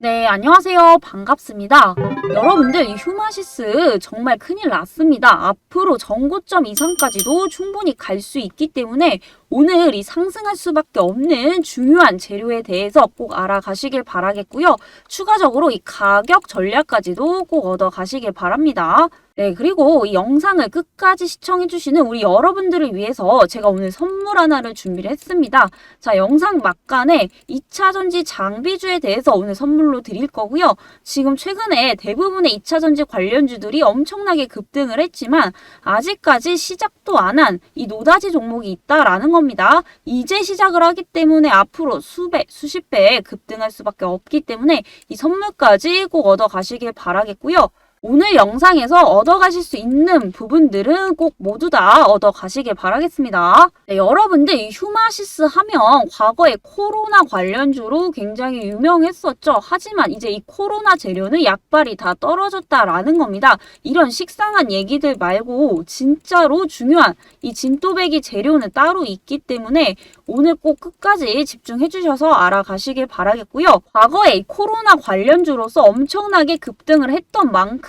네, 안녕하세요. 반갑습니다. 여러분들, 이 휴마시스 정말 큰일 났습니다. 앞으로 전고점 이상까지도 충분히 갈 수 있기 때문에 오늘 이 상승할 수밖에 없는 중요한 재료에 대해서 꼭 알아가시길 바라겠고요. 추가적으로 이 가격 전략까지도 꼭 얻어가시길 바랍니다. 네, 그리고 이 영상을 끝까지 시청해주시는 우리 여러분들을 위해서 제가 오늘 선물 하나를 준비를 했습니다. 자, 영상 막간에 2차전지 장비주에 대해서 오늘 선물로 드릴 거고요. 지금 최근에 대부분의 2차전지 관련주들이 엄청나게 급등을 했지만 아직까지 시작도 안 한 이 노다지 종목이 있다라는 겁니다. 이제 시작을 하기 때문에 앞으로 수배, 수십 배 급등할 수밖에 없기 때문에 이 선물까지 꼭 얻어 가시길 바라겠고요. 오늘 영상에서 얻어가실 수 있는 부분들은 꼭 모두 다 얻어가시길 바라겠습니다. 네, 여러분들 이 휴마시스 하면 과거에 코로나 관련주로 굉장히 유명했었죠. 하지만 이제 이 코로나 재료는 약발이 다 떨어졌다라는 겁니다. 이런 식상한 얘기들 말고 진짜로 중요한 이 진또배기 재료는 따로 있기 때문에 오늘 꼭 끝까지 집중해 주셔서 알아가시길 바라겠고요. 과거에 이 코로나 관련주로서 엄청나게 급등을 했던 만큼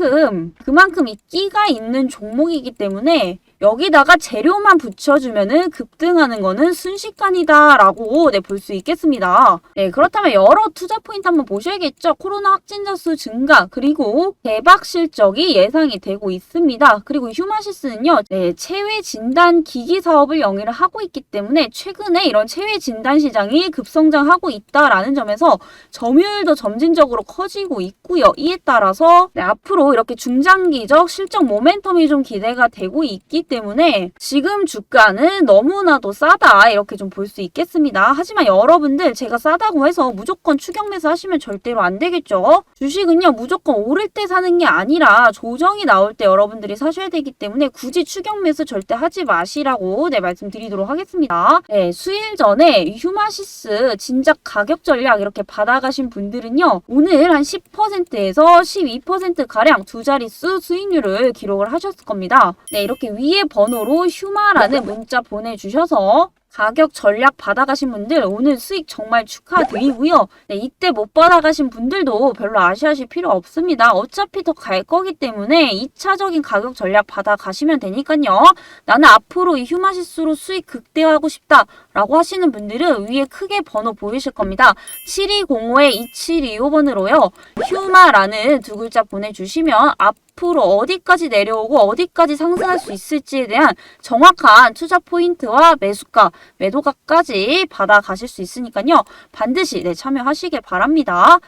그만큼 이 끼가 있는 종목이기 때문에 여기다가 재료만 붙여주면은 급등하는 거는 순식간이다라고 네, 볼 수 있겠습니다. 네, 그렇다면 여러 투자 포인트 한번 보셔야겠죠. 코로나 확진자 수 증가 그리고 대박 실적이 예상이 되고 있습니다. 그리고 휴마시스는요, 네, 체외 진단 기기 사업을 영위를 하고 있기 때문에 최근에 이런 체외 진단 시장이 급성장하고 있다라는 점에서 점유율도 점진적으로 커지고 있고요. 이에 따라서 네, 앞으로 이렇게 중장기적 실적 모멘텀이 좀 기대가 되고 있기 때문에 지금 주가는 너무나도 싸다 이렇게 좀 볼 수 있겠습니다. 하지만 여러분들 제가 싸다고 해서 무조건 추격 매수 하시면 절대로 안 되겠죠. 주식은요 무조건 오를 때 사는 게 아니라 조정이 나올 때 여러분들이 사셔야 되기 때문에 굳이 추격 매수 절대 하지 마시라고 네 말씀드리도록 하겠습니다. 네 수일 전에 휴마시스 진작 가격 전략 이렇게 받아가신 분들은요 오늘 한 10%에서 12% 가량 두 자릿수 수익률을 기록을 하셨을 겁니다. 네 이렇게 위에 번호로 휴마라는 문자 보내주셔서 가격 전략 받아가신 분들 오늘 수익 정말 축하드리고요. 네, 이때 못 받아가신 분들도 별로 아쉬하실 필요 없습니다. 어차피 더 갈 거기 때문에 2차적인 가격 전략 받아가시면 되니까요. 나는 앞으로 이 휴마시스로 수익 극대화하고 싶다 라고 하시는 분들은 위에 크게 번호 보이실 겁니다. 7205-2725번으로요. 휴마라는 두 글자 보내주시면 앞 앞으로 어디까지 내려오고 어디까지 상승할 수 있을지에 대한 정확한 투자 포인트와 매수가, 매도가까지 받아가실 수 있으니까요. 반드시 네, 참여하시길 바랍니다.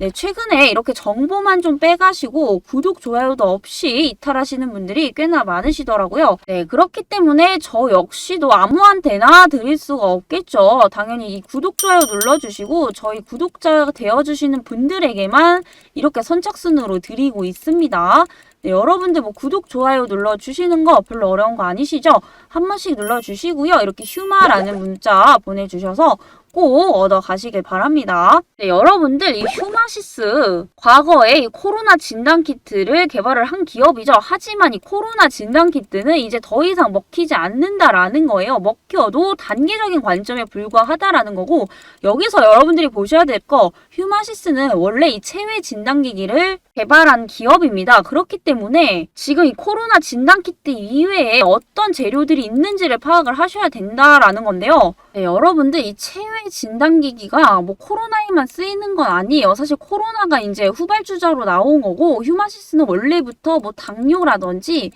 네, 최근에 이렇게 정보만 좀 빼가시고 구독, 좋아요도 없이 이탈하시는 분들이 꽤나 많으시더라고요. 네, 그렇기 때문에 저 역시도 아무한테나 드릴 수가 없겠죠. 당연히 이 구독, 좋아요 눌러주시고 저희 구독자 되어주시는 분들에게만 이렇게 선착순으로 드리고 있습니다. 네, 여러분들 뭐 구독, 좋아요 눌러주시는 거 별로 어려운 거 아니시죠? 한 번씩 눌러주시고요. 이렇게 휴마라는 문자 보내주셔서 꼭 얻어 가시길 바랍니다. 네, 여러분들 이 휴마시스 과거에 이 코로나 진단 키트를 개발을 한 기업이죠. 하지만 이 코로나 진단 키트는 이제 더 이상 먹히지 않는다라는 거예요. 먹혀도 단계적인 관점에 불과하다라는 거고 여기서 여러분들이 보셔야 될 거 휴마시스는 원래 이 체외 진단 기기를 개발한 기업입니다. 그렇기 때문에 지금 이 코로나 진단 키트 이외에 어떤 재료들이 있는지를 파악을 하셔야 된다라는 건데요. 네, 여러분들 이 체외 진단기기가 뭐 코로나에만 쓰이는 건 아니에요. 사실 코로나가 이제 후발주자로 나온 거고 휴마시스는 원래부터 뭐 당뇨라든지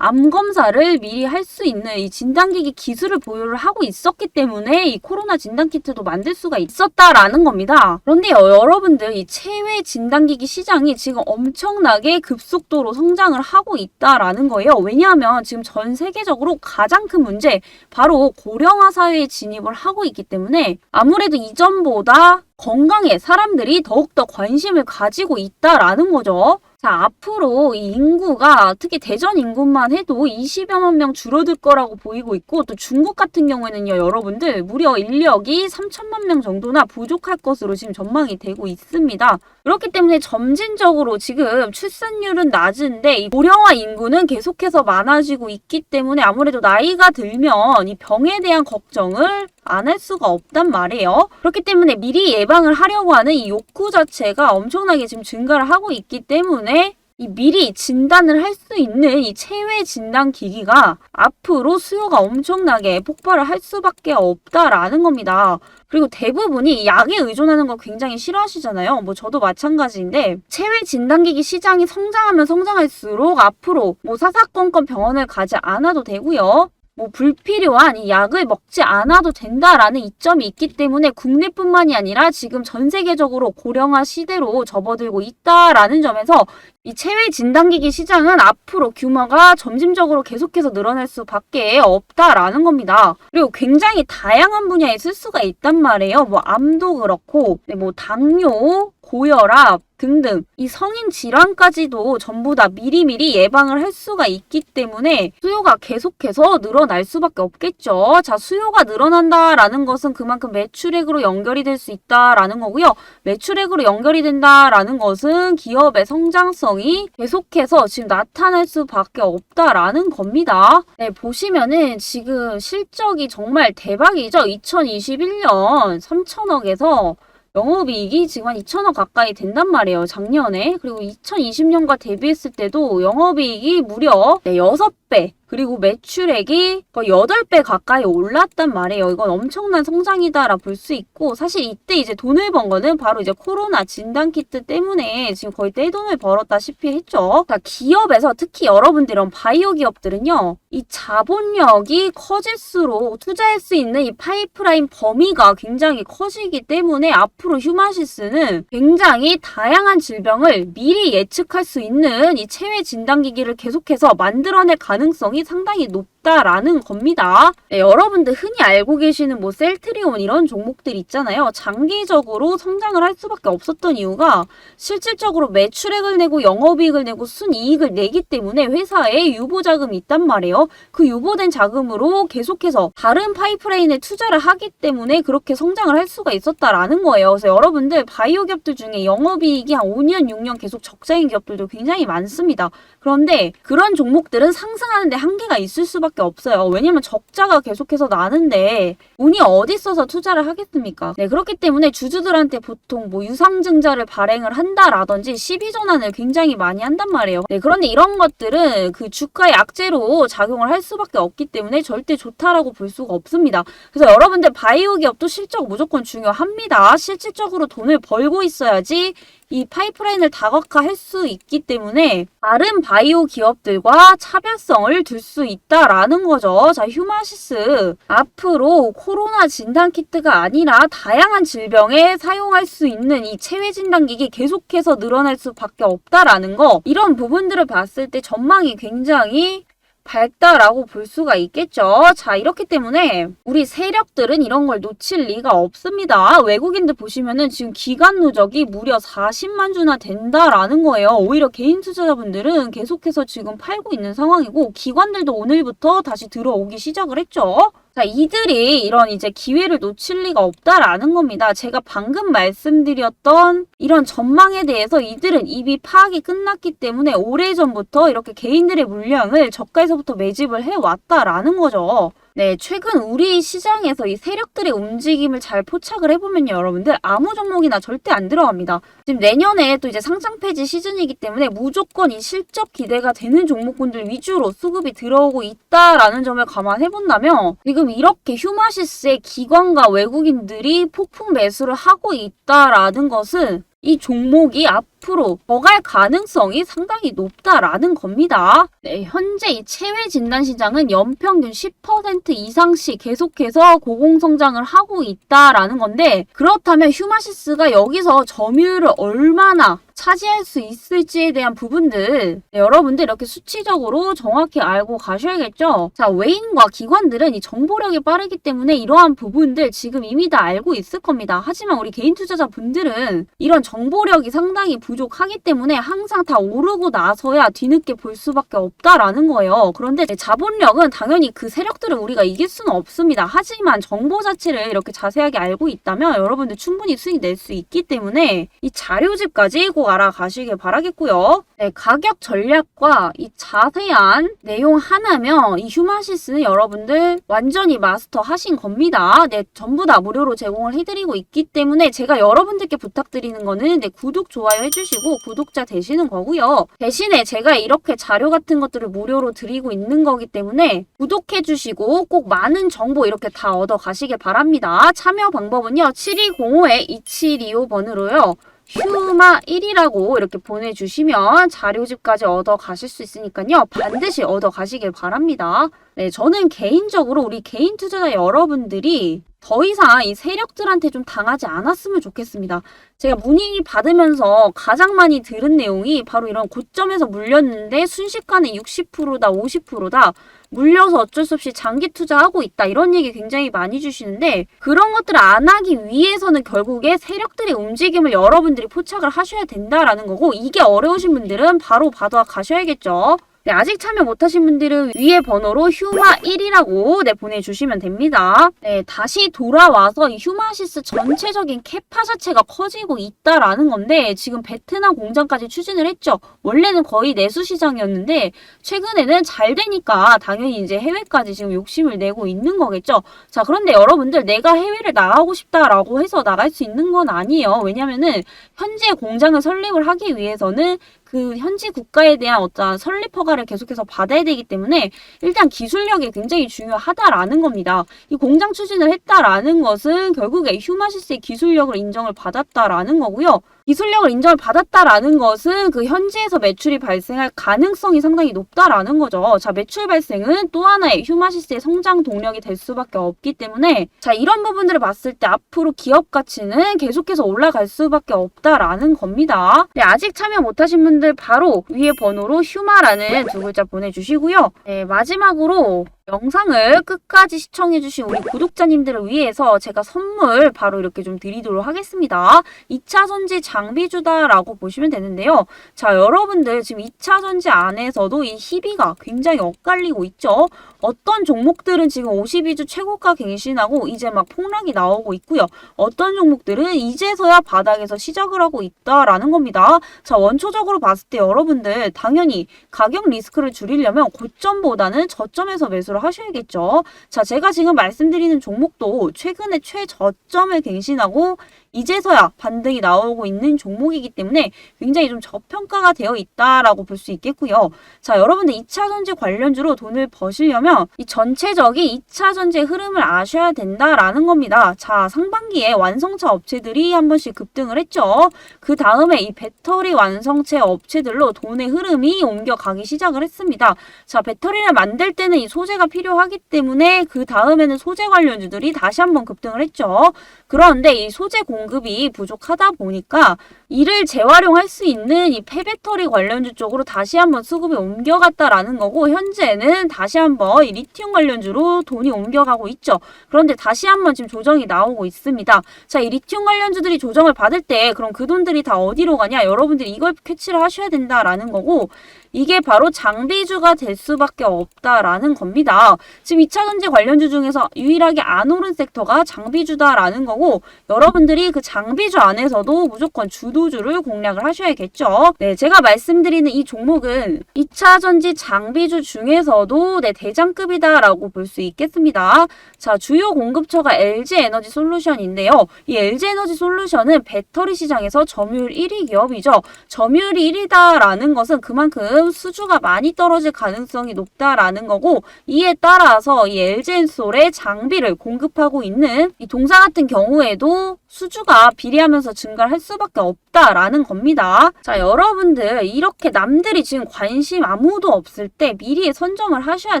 암 검사를 미리 할 수 있는 이 진단기기 기술을 보유를 하고 있었기 때문에 이 코로나 진단키트도 만들 수가 있었다라는 겁니다. 그런데 여러분들 이 체외 진단기기 시장이 지금 엄청나게 급속도로 성장을 하고 있다라는 거예요. 왜냐하면 지금 전 세계적으로 가장 큰 문제 바로 고령화 사회에 진입을 하고 있기 때문에 아무래도 이전보다 건강에 사람들이 더욱더 관심을 가지고 있다라는 거죠. 자, 앞으로 이 인구가 특히 대전 인구만 해도 20여만 명 줄어들 거라고 보이고 있고 또 중국 같은 경우에는요, 여러분들 무려 인력이 3천만 명 정도나 부족할 것으로 지금 전망이 되고 있습니다. 그렇기 때문에 점진적으로 지금 출산율은 낮은데 이 고령화 인구는 계속해서 많아지고 있기 때문에 아무래도 나이가 들면 이 병에 대한 걱정을 안 할 수가 없단 말이에요. 그렇기 때문에 미리 예방을 하려고 하는 이 욕구 자체가 엄청나게 지금 증가를 하고 있기 때문에 이 미리 진단을 할 수 있는 이 체외 진단 기기가 앞으로 수요가 엄청나게 폭발을 할 수밖에 없다라는 겁니다. 그리고 대부분이 약에 의존하는 거 굉장히 싫어하시잖아요. 뭐 저도 마찬가지인데 체외 진단기기 시장이 성장하면 성장할수록 앞으로 뭐 사사건건 병원을 가지 않아도 되고요. 뭐 불필요한 이 약을 먹지 않아도 된다라는 이점이 있기 때문에 국내뿐만이 아니라 지금 전 세계적으로 고령화 시대로 접어들고 있다라는 점에서 이 체외 진단기기 시장은 앞으로 규모가 점진적으로 계속해서 늘어날 수밖에 없다라는 겁니다. 그리고 굉장히 다양한 분야에 쓸 수가 있단 말이에요. 뭐 암도 그렇고, 네, 뭐 당뇨, 고혈압 등등 이 성인 질환까지도 전부 다 미리미리 예방을 할 수가 있기 때문에 수요가 계속해서 늘어날 수밖에 없겠죠. 자, 수요가 늘어난다라는 것은 그만큼 매출액으로 연결이 될 수 있다라는 거고요. 매출액으로 연결이 된다라는 것은 기업의 성장성이 계속해서 지금 나타날 수밖에 없다라는 겁니다. 네, 보시면은 지금 실적이 정말 대박이죠. 2021년 3천억에서 영업이익이 지금 한 2천억 가까이 된단 말이에요. 작년에. 그리고 2020년과 대비했을 때도 영업이익이 무려 네, 6 배. 그리고 매출액이 거의 8배 가까이 올랐단 말이에요. 이건 엄청난 성장이다라 볼 수 있고 사실 이때 이제 돈을 번 거는 바로 이제 코로나 진단키트 때문에 지금 거의 떼돈을 벌었다시피 했죠. 그러니까 기업에서 특히 여러분들 이런 바이오 기업들은요. 이 자본력이 커질수록 투자할 수 있는 이 파이프라인 범위가 굉장히 커지기 때문에 앞으로 휴마시스는 굉장히 다양한 질병을 미리 예측할 수 있는 이 체외 진단기기를 계속해서 만들어낼 가능성이 상당히 높 다라는 겁니다. 네, 여러분들 흔히 알고 계시는 뭐 셀트리온 이런 종목들 있잖아요. 장기적으로 성장을 할 수밖에 없었던 이유가 실질적으로 매출액을 내고 영업이익을 내고 순이익을 내기 때문에 회사에 유보 자금이 있단 말이에요. 그 유보된 자금으로 계속해서 다른 파이프라인에 투자를 하기 때문에 그렇게 성장을 할 수가 있었다라는 거예요. 그래서 여러분들 바이오 기업들 중에 영업이익이 한 5년, 6년 계속 적자인 기업들도 굉장히 많습니다. 그런데 그런 종목들은 상승하는데 한계가 있을 수밖에 없어요. 왜냐면 적자가 계속해서 나는데 운이 어디 있어서 투자를 하겠습니까? 네, 그렇기 때문에 주주들한테 보통 뭐 유상증자를 발행을 한다라든지 시비 전환을 굉장히 많이 한단 말이에요. 네, 그런데 이런 것들은 그 주가의 악재로 작용을 할 수밖에 없기 때문에 절대 좋다라고 볼 수가 없습니다. 그래서 여러분들 바이오 기업도 실적 무조건 중요합니다. 실질적으로 돈을 벌고 있어야지 이 파이프라인을 다각화할 수 있기 때문에 다른 바이오 기업들과 차별성을 둘 수 있다라는 거죠. 자, 휴마시스 앞으로 코로나 진단 키트가 아니라 다양한 질병에 사용할 수 있는 이 체외 진단기기 계속해서 늘어날 수밖에 없다라는 거 이런 부분들을 봤을 때 전망이 굉장히 밝다라고 볼 수가 있겠죠. 자, 이렇기 때문에 우리 세력들은 이런 걸 놓칠 리가 없습니다. 외국인들 보시면은 지금 기간 누적이 무려 40만 주나 된다라는 거예요. 오히려 개인 투자자분들은 계속해서 지금 팔고 있는 상황이고 기관들도 오늘부터 다시 들어오기 시작을 했죠. 자, 이들이 이런 이제 기회를 놓칠 리가 없다라는 겁니다. 제가 방금 말씀드렸던 이런 전망에 대해서 이들은 이미 파악이 끝났기 때문에 오래전부터 이렇게 개인들의 물량을 저가에서부터 매집을 해왔다라는 거죠. 네, 최근 우리 시장에서 이 세력들의 움직임을 잘 포착을 해보면요, 여러분들 아무 종목이나 절대 안 들어갑니다. 지금 내년에 또 이제 상장 폐지 시즌이기 때문에 무조건 이 실적 기대가 되는 종목군들 위주로 수급이 들어오고 있다라는 점을 감안해 본다면 지금 이렇게 휴마시스의 기관과 외국인들이 폭풍 매수를 하고 있다라는 것은 이 종목이 앞으로 더 갈 가능성이 상당히 높다라는 겁니다. 네, 현재 이 체외 진단 시장은 연평균 10% 이상씩 계속해서 고공성장을 하고 있다라는 건데 그렇다면 휴마시스가 여기서 점유율을 얼마나 차지할 수 있을지에 대한 부분들 네, 여러분들 이렇게 수치적으로 정확히 알고 가셔야겠죠. 자, 외인과 기관들은 이 정보력이 빠르기 때문에 이러한 부분들 지금 이미 다 알고 있을 겁니다. 하지만 우리 개인 투자자 분들은 이런 정보력이 상당히 부족하기 때문에 항상 다 오르고 나서야 뒤늦게 볼 수밖에 없다라는 거예요. 그런데 자본력은 당연히 그 세력들을 우리가 이길 수는 없습니다. 하지만 정보 자체를 이렇게 자세하게 알고 있다면 여러분들 충분히 수익 낼 수 있기 때문에 이 자료집까지 꼭 알아가시길 바라겠고요. 네, 가격 전략과 이 자세한 내용 하나면 이 휴마시스는 여러분들 완전히 마스터 하신 겁니다. 네, 전부 다 무료로 제공을 해드리고 있기 때문에 제가 여러분들께 부탁드리는 거는 네, 구독, 좋아요 해주시고 구독자 되시는 거고요. 대신에 제가 이렇게 자료 같은 것들을 무료로 드리고 있는 거기 때문에 구독해주시고 꼭 많은 정보 이렇게 다 얻어 가시길 바랍니다. 참여 방법은요, 7205-2725번으로요. 휴마 1이라고 이렇게 보내주시면 자료집까지 얻어 가실 수 있으니까요. 반드시 얻어 가시길 바랍니다. 네, 저는 개인적으로 우리 개인 투자자 여러분들이 더 이상 이 세력들한테 좀 당하지 않았으면 좋겠습니다. 제가 문의 받으면서 가장 많이 들은 내용이 바로 이런 고점에서 물렸는데 순식간에 60%다, 50%다 물려서 어쩔 수 없이 장기 투자하고 있다. 이런 얘기 굉장히 많이 주시는데 그런 것들을 안 하기 위해서는 결국에 세력들의 움직임을 여러분들이 포착을 하셔야 된다라는 거고 이게 어려우신 분들은 바로 받아 가셔야겠죠. 네, 아직 참여 못하신 분들은 위에 번호로 휴마1이라고 네, 보내주시면 됩니다. 네, 다시 돌아와서 이 휴마시스 전체적인 캐파 자체가 커지고 있다라는 건데 지금 베트남 공장까지 추진을 했죠. 원래는 거의 내수 시장이었는데 최근에는 잘 되니까 당연히 이제 해외까지 지금 욕심을 내고 있는 거겠죠. 자, 그런데 여러분들 내가 해외를 나가고 싶다라고 해서 나갈 수 있는 건 아니에요. 왜냐면은 현재 공장을 설립을 하기 위해서는 그 현지 국가에 대한 어떤 설립 허가를 계속해서 받아야 되기 때문에 일단 기술력이 굉장히 중요하다라는 겁니다. 이 공장 추진을 했다라는 것은 결국에 휴마시스의 기술력을 인정을 받았다라는 거고요. 기술력을 인정을 받았다라는 것은 그 현지에서 매출이 발생할 가능성이 상당히 높다라는 거죠. 자, 매출 발생은 또 하나의 휴마시스의 성장 동력이 될 수밖에 없기 때문에 자, 이런 부분들을 봤을 때 앞으로 기업 가치는 계속해서 올라갈 수밖에 없다라는 겁니다. 네, 아직 참여 못하신 분들 바로 위에 번호로 휴마라는 두 글자 보내주시고요. 네, 마지막으로 영상을 끝까지 시청해주신 우리 구독자님들을 위해서 제가 선물 바로 이렇게 좀 드리도록 하겠습니다. 2차 전지 장비주다라고 보시면 되는데요. 자, 여러분들 지금 2차 전지 안에서도 이 희비가 굉장히 엇갈리고 있죠. 어떤 종목들은 지금 52주 최고가 갱신하고 이제 막 폭락이 나오고 있고요. 어떤 종목들은 이제서야 바닥에서 시작을 하고 있다라는 겁니다. 자, 원초적으로 봤을 때 여러분들 당연히 가격 리스크를 줄이려면 고점보다는 저점에서 매수를 하셔야겠죠. 자, 제가 지금 말씀드리는 종목도 최근에 최저점을 갱신하고 이제서야 반등이 나오고 있는 종목이기 때문에 굉장히 좀 저평가가 되어 있다라고 볼 수 있겠고요. 자, 여러분들 2차 전지 관련주로 돈을 버시려면 이 전체적인 2차 전지의 흐름을 아셔야 된다라는 겁니다. 자, 상반기에 완성차 업체들이 한 번씩 급등을 했죠. 그 다음에 이 배터리 완성체 업체들로 돈의 흐름이 옮겨가기 시작을 했습니다. 자, 배터리를 만들 때는 이 소재가 필요하기 때문에 그 다음에는 소재 관련주들이 다시 한번 급등을 했죠. 그런데 이 소재 공 급이 부족하다 보니까 이를 재활용할 수 있는 이 폐배터리 관련주 쪽으로 다시 한번 수급이 옮겨갔다라는 거고 현재는 다시 한번 이 리튬 관련주로 돈이 옮겨가고 있죠. 그런데 다시 한번 지금 조정이 나오고 있습니다. 자, 이 리튬 관련주들이 조정을 받을 때 그럼 그 돈들이 다 어디로 가냐? 여러분들이 이걸 캐치를 하셔야 된다라는 거고 이게 바로 장비주가 될 수밖에 없다라는 겁니다. 지금 2차 전지 관련주 중에서 유일하게 안 오른 섹터가 장비주다라는 거고 여러분들이 그 장비주 안에서도 무조건 주도 주를 공략을 하셔야겠죠. 네, 제가 말씀드리는 이 종목은 2차 전지 장비주 중에서도 네, 대장급이다라고 볼 수 있겠습니다. 자, 주요 공급처가 LG 에너지 솔루션인데요. 이 LG 에너지 솔루션은 배터리 시장에서 점유율 1위 기업이죠. 점유율이 1위다라는 것은 그만큼 수주가 많이 떨어질 가능성이 높다라는 거고 이에 따라서 이 LG엔솔의 장비를 공급하고 있는 이 동사 같은 경우에도 수주가 비례하면서 증가를 할 수밖에 없다. 있다라는 겁니다. 자, 여러분들 이렇게 남들이 지금 관심 아무도 없을 때 미리 선점을 하셔야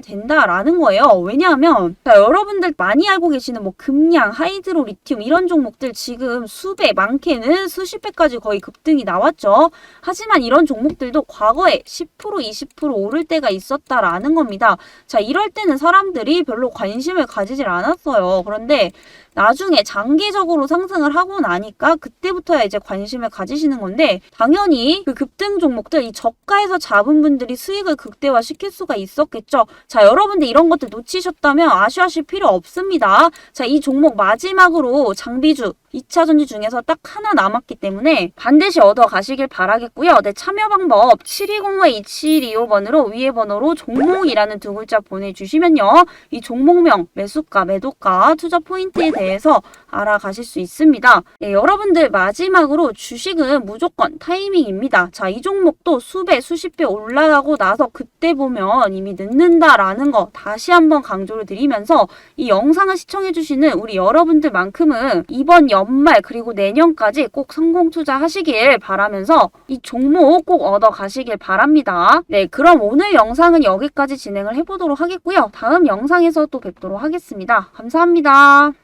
된다라는 거예요. 왜냐하면 자, 여러분들 많이 알고 계시는 뭐 금량, 하이드로, 리튬 이런 종목들 지금 수배, 많게는 수십 배까지 거의 급등이 나왔죠. 하지만 이런 종목들도 과거에 10% 20% 오를 때가 있었다라는 겁니다. 자, 이럴 때는 사람들이 별로 관심을 가지질 않았어요. 그런데 나중에 장기적으로 상승을 하고 나니까 그때부터야 이제 관심을 가지시는 건데 당연히 그 급등 종목들 이 저가에서 잡은 분들이 수익을 극대화 시킬 수가 있었겠죠. 자, 여러분들 이런 것들 놓치셨다면 아쉬워하실 필요 없습니다. 자, 이 종목 마지막으로 장비주 2차 전지 중에서 딱 하나 남았기 때문에 반드시 얻어 가시길 바라겠고요. 네, 참여 방법 7205-2725번으로 위에 번호로 종목이라는 두 글자 보내주시면요. 이 종목명, 매수가, 매도가, 투자 포인트에 대해서 알아가실 수 있습니다. 네, 여러분들 마지막으로 주식은 무조건 타이밍입니다. 자, 이 종목도 수배, 수십 배 올라가고 나서 그때 보면 이미 늦는다라는 거 다시 한번 강조를 드리면서 이 영상을 시청해주시는 우리 여러분들만큼은 이번 연말 그리고 내년까지 꼭 성공 투자하시길 바라면서 이 종목 꼭 얻어 가시길 바랍니다. 네, 그럼 오늘 영상은 여기까지 진행을 해보도록 하겠고요. 다음 영상에서 또 뵙도록 하겠습니다. 감사합니다.